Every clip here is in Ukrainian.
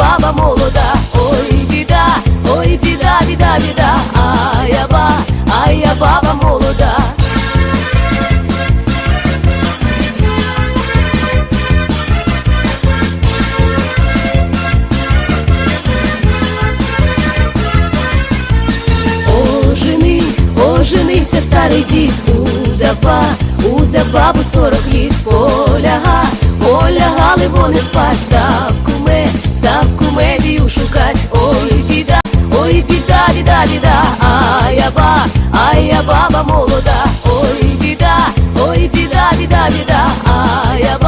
баба молода, ой біда, ой біда, біда, біда, а я ба, а я баба молода. Ожени, оженився старий дід, узяв ба, узяв бабу сорок літ, поляга, полягали вони спать, став куме, став кумедію шукать, ой біда, ой біда, біда, біда, а я ба, а я баба молода, ой біда, ой біда, біда, біда, а я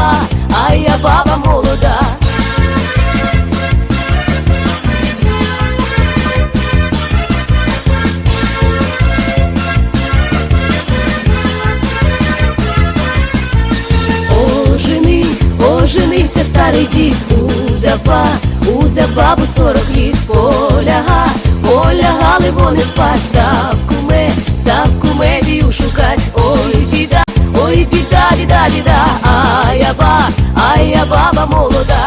старий дід, узяв ба, узяв бабу сорок літ, поляга, полягали вони спать, став куме, став кумедію шукать, ой біда, ой біда, біда, біда, а я ба, а я баба молода,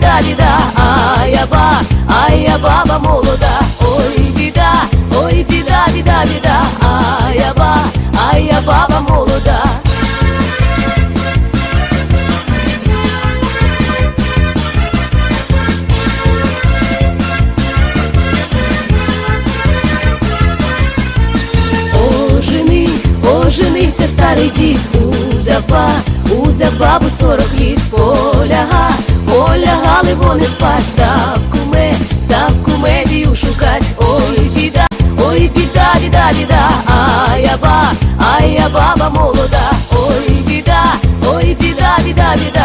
біда, біда, а я ба, а я баба молода, ой, біда, ой, біда, біда, біда, а я ба, а я баба молода. Ожени, оженився старий дід, узяв ба, узяв бабу сорок літ, полягали вони спать, став ме, став кумедію шукать, ой біда, ой біда, біда, біда, а я ба, а я баба молода, ой біда, ой біда, біда, біда,